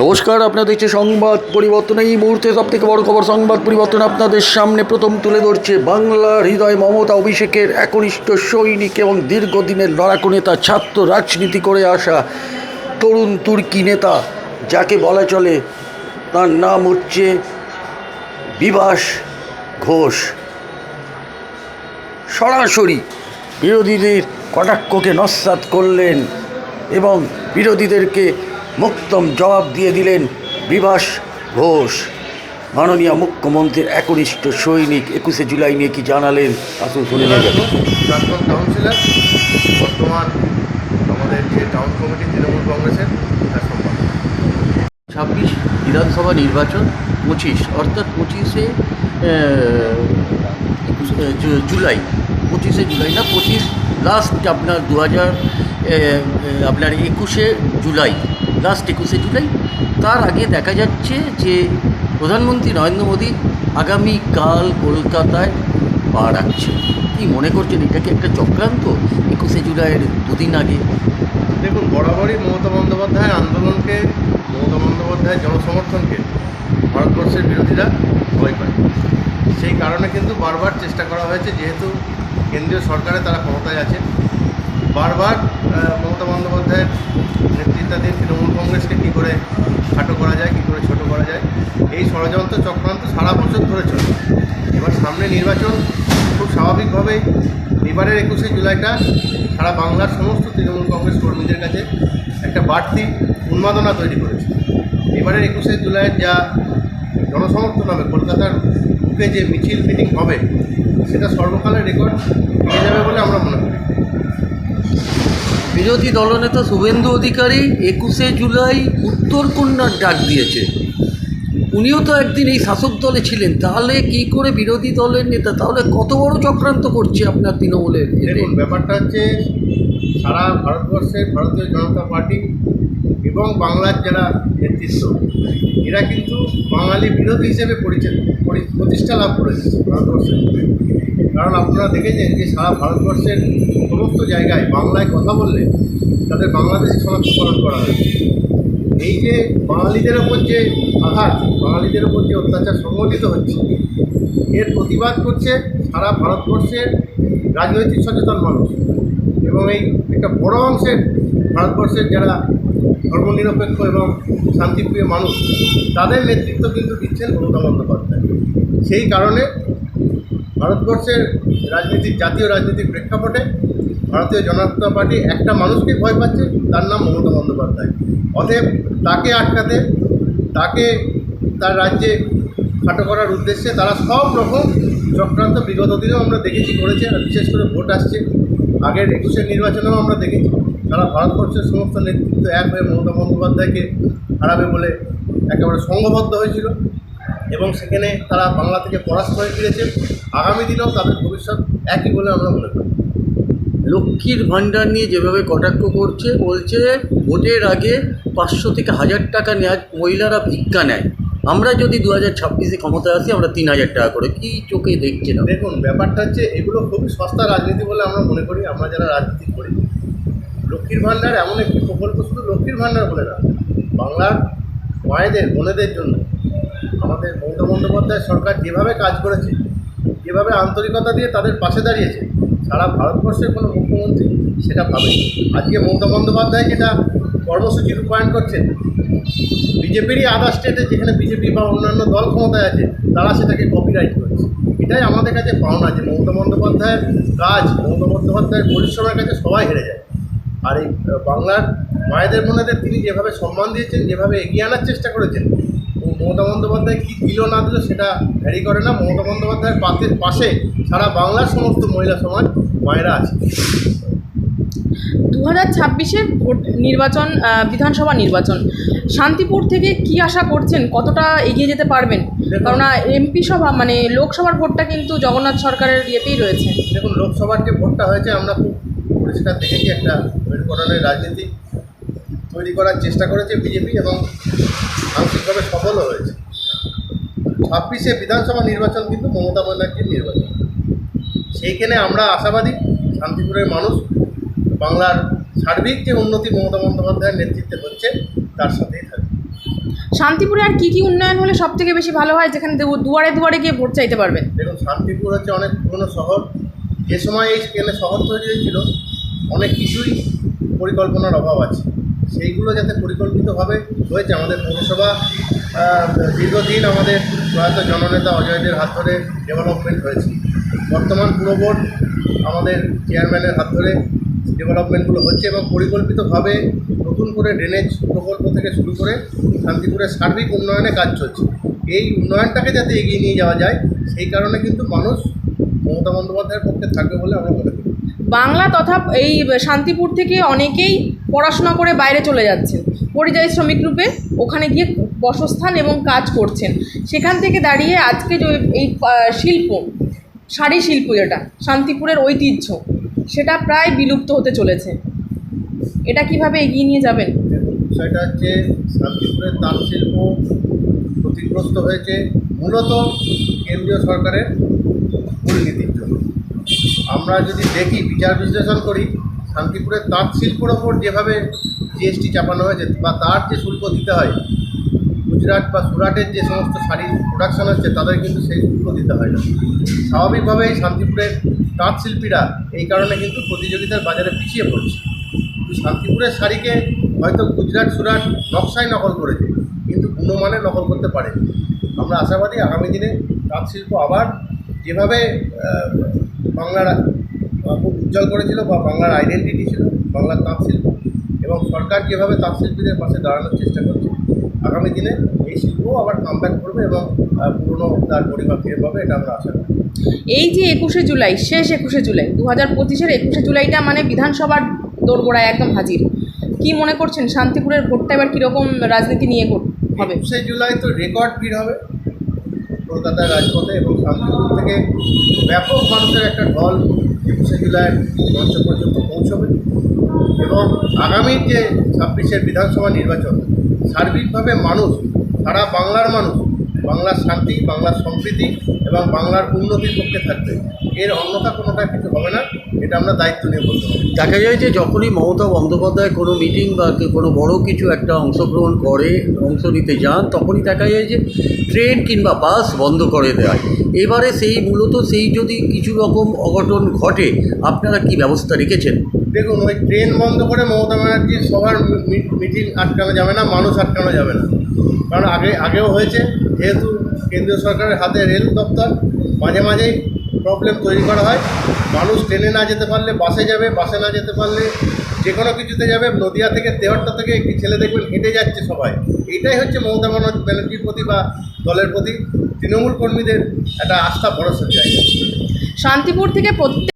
নমস্কার, আপনাদের দেখছে সংবাদ পরিবর্তন, এই মুহূর্তে সব থেকে বড় খবর, সংবাদ পরিবর্তন আপনাদের সামনে প্রথম তুলে ধরছে বাংলার হৃদয় মমতা অভিষেকের একনিষ্ঠ সৈনিক এবং দীর্ঘদিনের লড়াকু নেতা, ছাত্র রাজনীতি করে আসা তরুণ তুর্কি নেতা, যাকে বলা চলে, তার নাম হচ্ছে বিভাস ঘোষ। সরাসরি বিরোধীদের কটাক্ষকে নস্বাত করলেন এবং বিরোধীদেরকে মুক্তম জবাব দিয়ে দিলেন বিভাস ঘোষ। মাননীয় মুখ্যমন্ত্রীর একনিষ্ঠ সৈনিক একুশে জুলাই নিয়ে কি জানালেন? আসুন শুনে নেওয়া যাবে প্রাক্তন কাউন্সিলর বর্তমান আমাদের যে টাউন কমিটি তৃণমূল কংগ্রেসের তার সম্পাদক। ছাব্বিশ বিধানসভা নির্বাচন পঁচিশ অর্থাৎ পঁচিশে জুলাই পঁচিশে জুলাই না পঁচিশ লাস্ট আপনার দু হাজার আপনার একুশে জুলাই। লাস্ট একুশে জুলাই। তার আগে দেখা যাচ্ছে যে প্রধানমন্ত্রী নরেন্দ্র মোদী আগামীকাল কলকাতায় পা রাখছে কি মনে করছেন? এটা কি একটা চক্রান্ত? একুশে জুলাইয়ের দুদিন আগে। দেখুন, বরাবরই মমতা বন্দ্যোপাধ্যায় আন্দোলনকে, মমতা বন্দ্যোপাধ্যায়ের জনসমর্থনকে ভারতবর্ষের বিরোধীরা ভয় পায়। সেই কারণে কিন্তু বারবার চেষ্টা করা হয়েছে, যেহেতু কেন্দ্রীয় সরকারে তারা ক্ষমতায় আছে বারবার মমতা বন্দ্যোপাধ্যায়ের নেতৃত্বাধীন তৃণমূল কংগ্রেসকে কী করে খাটো করা যায়, কী করে ছোট করা যায়, এই ষড়যন্ত্র চক্রান্ত সারা বছর ধরে চলে। এবার সামনে নির্বাচন, খুব স্বাভাবিকভাবেই এবারের একুশে জুলাইটা সারা বাংলার সমস্ত তৃণমূল কংগ্রেস কর্মীদের কাছে একটা বাড়তি উন্মাদনা তৈরি করেছে। এবারের একুশে জুলাইয়ের যা জনসমর্থন হবে, কলকাতার বুকে যে মিছিল, মিটিং হবে, সেটা সর্বকালের রেকর্ড ভেঙে যাবে বলে আমরা মনে করি। বিরোধী দলনেতা শুভেন্দু অধিকারী একুশে জুলাই উত্তর কন্যার ডাক দিয়েছে উনিও তো একদিন এই শাসক দলে ছিলেন, তাহলে কি করে বিরোধী দলের নেতা, তাহলে কত বড় চক্রান্ত করছে আপনার তৃণমূলের? ব্যাপারটা হচ্ছে সারা ভারতবর্ষে ভারতীয় জনতা পার্টি এবং বাংলার যারা নেতৃত্ব, এরা কিন্তু বাঙালি বিরোধী হিসেবে প্রতিষ্ঠা লাভ করেছে ভারতবর্ষের কারণ আপনারা দেখেছেন যে সারা ভারতবর্ষের সমস্ত জায়গায় বাংলায় কথা বললে তাদের বাংলাদেশি শনাক্তকরণ করা হয়েছে এই যে বাঙালিদের ওপর যে আঘাত, বাঙালিদের ওপর যে অত্যাচার সংগঠিত হচ্ছে, এর প্রতিবাদ করছে সারা ভারতবর্ষের রাজনৈতিক সচেতন মানুষ। এবং এই একটা বড় অংশের ভারতবর্ষের যারা ধর্মনিরপেক্ষ এবং শান্তিপ্রিয় মানুষ, তাদের নেতৃত্ব কিন্তু দিচ্ছেন মমতা বন্দ্যোপাধ্যায়। সেই কারণে ভারতবর্ষের রাজনীতির, জাতীয় রাজনীতির প্রেক্ষাপটে ভারতীয় জনতা পার্টি একটা মানুষকে ভয় পাচ্ছে, তার নাম মমতা বন্দ্যোপাধ্যায়। অতএব তাকে আটকাতে, তাকে তার রাজ্যে খাটো করার উদ্দেশ্যে তারা সব রকম চক্রান্ত বিগত দিনেও আমরা দেখেছি করেছে, আর বিশেষ করে ভোট আসছে। আগের একুশের নির্বাচনেও আমরা দেখেছি। তারা ভারতবর্ষের সমস্ত নেতৃত্ব এক হয়ে মমতা বন্দ্যোপাধ্যায়কে হারাবে বলে একেবারে সংঘবদ্ধ হয়েছিল। এবং সেখানে তারা বাংলা থেকে পরাস্ত হয়ে ফিরেছে। আগামী দিনেও তাদের ভবিষ্যৎ একই বলে আমরা মনে করি। লক্ষ্মীর ভাণ্ডার নিয়ে যেভাবে কটাক্ষ করছে বলছে ভোটের আগে পাঁচশো থেকে হাজার টাকা নেওয়া মহিলারা ভিক্ষা নেয়। আমরা যদি দু হাজার ছাব্বিশে ক্ষমতায় আসি আমরা তিন হাজার টাকা করে। কি চোখে দেখছেন না? দেখুন ব্যাপারটা হচ্ছে এগুলো খুবই সস্তা রাজনীতি বলে আমরা মনে করি। আমরা যারা রাজনীতি করি লক্ষ্মীর ভাণ্ডার এমন একটি প্রকল্প শুধু লক্ষ্মীর ভাণ্ডার বলে না বাংলার মায়েদের, বোনেদের জন্য। আমাদের মমতা বন্দ্যোপাধ্যায় সরকার যেভাবে কাজ করেছে, যেভাবে আন্তরিকতা দিয়ে তাদের পাশে দাঁড়িয়েছে, সারা ভারতবর্ষের কোনো মুখ্যমন্ত্রী সেটা পাবে আজকে মমতা বন্দ্যোপাধ্যায় যেটা কর্মসূচি রূপায়ণ করছেন, বিজেপিরই আদার স্টেটে যেখানে বিজেপি বা অন্যান্য দল ক্ষমতায় আছে, তারা সেটাকে কপিরাইট করছে। এটাই আমাদের কাছে পাওনা যে মমতা বন্দ্যোপাধ্যায়ের কাজ, মমতা বন্দ্যোপাধ্যায়ের পরিশ্রমের কাছে সবাই হেরে যায়। আর এই বাংলার মায়েদের মনেদের তিনি যেভাবে সম্মান দিয়েছেন যেভাবে এগিয়ে আনার চেষ্টা করেছেন মমতা বন্দ্যোপাধ্যায় কী দিল না দিল সেটা ভ্যারি করে না। মমতা বন্দ্যোপাধ্যায়ের পাশে পাশে সারা বাংলার সমস্ত মহিলা সমাজ মায়েরা আছে। দু হাজার ছাব্বিশের ভোট নির্বাচন বিধানসভা নির্বাচন শান্তিপুর থেকে কি আশা করছেন? কতটা এগিয়ে যেতে পারবেন? কেননা এমপি সভা মানে লোকসভার ভোটটা কিন্তু জগন্নাথ সরকারের ইয়েতেই রয়েছে। দেখুন লোকসভার যে ভোটটা হয়েছে আমরা খুব পরিষ্কার দেখেছি একটা মেরুকরণের রাজনীতি তৈরি করার চেষ্টা করেছে বিজেপি এবং আংশিকভাবে সফলও হয়েছে। ছাব্বিশে বিধানসভা নির্বাচন কিন্তু মমতা ব্যানার্জির নির্বাচন। সেইখানে আমরা আশাবাদী শান্তিপুরের মানুষ বাংলার সার্বিক যে উন্নতি মমতা বন্দ্যোপাধ্যায়ের নেতৃত্বে হচ্ছে তার সাথেই থাকবে। শান্তিপুরে আর কি কি উন্নয়ন হলে সব থেকে বেশি ভালো হয়? যেখানে দুয়ারে দুয়ারে গিয়ে ভোট চাইতে পারবেন। দেখুন শান্তিপুর হচ্ছে অনেক পুরনো শহর। যে সময় এই শহর তৈরি হয়েছিল অনেক কিছুই পরিকল্পনার অভাব আছে। সেইগুলো যাতে পরিকল্পিতভাবে হয়েছে, আমাদের পৌরসভা দীর্ঘদিন আমাদের প্রয়াত জননেতা অজয়দের হাত ধরে ডেভেলপমেন্ট হয়েছে। বর্তমান পুরো বোর্ড আমাদের চেয়ারম্যানের হাত ধরে ডেভেলপমেন্টগুলো হচ্ছে এবং পরিকল্পিতভাবে নতুন করে ড্রেনেজ প্রকল্প থেকে শুরু করে শান্তিপুরের সার্বিক উন্নয়নে কাজ চলছে। এই উন্নয়নটাকে যাতে এগিয়ে নিয়ে যাওয়া যায়, সেই কারণে কিন্তু মানুষ মমতা বন্দ্যোপাধ্যায়ের পক্ষে থাকবে বলে আমরা মনে করি। বাংলা তথা এই শান্তিপুর থেকে অনেকেই পড়াশোনা করে বাইরে চলে যাচ্ছেন। পরিযায়ী শ্রমিক রূপে ওখানে গিয়ে বসস্থান এবং কাজ করছেন। সেখান থেকে দাঁড়িয়ে আজকে যে এই শিল্প, শাড়ি শিল্প যেটা, শান্তিপুরের ঐতিহ্য, সেটা প্রায় বিলুপ্ত হতে চলেছে। এটা কীভাবে এগিয়ে নিয়ে যাবেন? সেটা হচ্ছে শান্তিপুরের তাঁত শিল্প ক্ষতিগ্রস্ত হয়েছে। মূলত কেন্দ্রীয় সরকারের আমরা যদি দেখি, বিচার বিশ্লেষণ করি, শান্তিপুরের তাঁত শিল্পের ওপর যেভাবে জিএসটি চাপানো হয়েছে বা তার যে শুল্ক দিতে হয়, গুজরাট বা সুরাটের যে সমস্ত শাড়ির প্রোডাকশন হচ্ছে, তাদের কিন্তু সেই শুল্ক দিতে হয় না। স্বাভাবিকভাবেই শান্তিপুরের তাঁত শিল্পীরা এই কারণে কিন্তু প্রতিযোগিতার বাজারে পিছিয়ে পড়ছে। শান্তিপুরের শাড়িকে হয়তো গুজরাট, সুরাট নকশায় নকল করেছে, কিন্তু গুণমানে নকল করতে পারে আমরা আশাবাদী আগামী দিনে তাঁত শিল্প আবার যেভাবে বাংলার খুব উজ্জ্বল করেছিল বা বাংলার আইডেন্টিটি ছিল বাংলার তাঁত শিল্প এবং সরকার যেভাবে তাঁত শিল্পীদের পাশে দাঁড়ানোর চেষ্টা করছে আগামী দিনে এই শিল্পও আবার কামব্যাক করবে এবং পুরনো তার পরিবার ফিরে পাবে এটা আমরা আশা করি। এই যে একুশে জুলাই শেষ একুশে জুলাই দু হাজার পঁচিশের একুশে জুলাইটা মানে বিধানসভার দোরগোড়ায় একদম হাজির। কি মনে করছেন? শান্তিপুরের ভোটটা এবার কীরকম রাজনীতি নিয়ে হবে? একুশে জুলাই তো রেকর্ড ভিড় হবে। কলকাতার রাজপথে এবং শান্তিপুর থেকে ব্যাপক মানুষের একটা ঢল একুশে জুলাইয়ের মঞ্চ পর্যন্ত পৌঁছবে এবং আগামী যে ছাব্বিশের বিধানসভা নির্বাচন, সার্বিকভাবে মানুষ, সারা বাংলার মানুষ বাংলার শান্তি বাংলার সম্প্রীতি এবং বাংলার উন্নতির পক্ষে থাকবে। এর অন্যথা কোনোটা কিছু হবে না এটা আমরা দায়িত্ব নিয়ে বলতে পারি। দেখা যায় যে যখনই মমতা বন্দ্যোপাধ্যায় কোনো মিটিং বা কোনো বড় কিছু একটা অংশগ্রহণ করে অংশ নিতে যান তখনই দেখা যায় যে ট্রেন কিংবা বাস বন্ধ করে দেয়। এবারে সেই মূলত সেই যদি কিছু রকম অঘটন ঘটে আপনারা কি ব্যবস্থা রেখেছেন? দেখুন ওই ট্রেন বন্ধ করে মমতা ব্যানার্জির সবার মিটিং আটকানো যাবে না মানুষ আটকানো যাবে না। কারণ আগে, আগেও হয়েছে, যেহেতু কেন্দ্রীয় সরকারের হাতে রেল দপ্তর, মাঝে মাঝেই প্রবলেম তৈরি করা হয়। মানুষ ট্রেনে না যেতে পারলে বাসে যাবে, বাসে না যেতে পারলে যে কোনো কিছুতে যাবে। নদিয়া থেকে তেহট্টা থেকে একটি ছেলে দেখবেন হেঁটে যাচ্ছে সবাই। এটাই হচ্ছে মমতা ব্যানার্জির প্রতি বা দলের প্রতি তৃণমূল কর্মীদের একটা আস্থা, ভরসার জায়গা। শান্তিপুর থেকে প্রত্যেক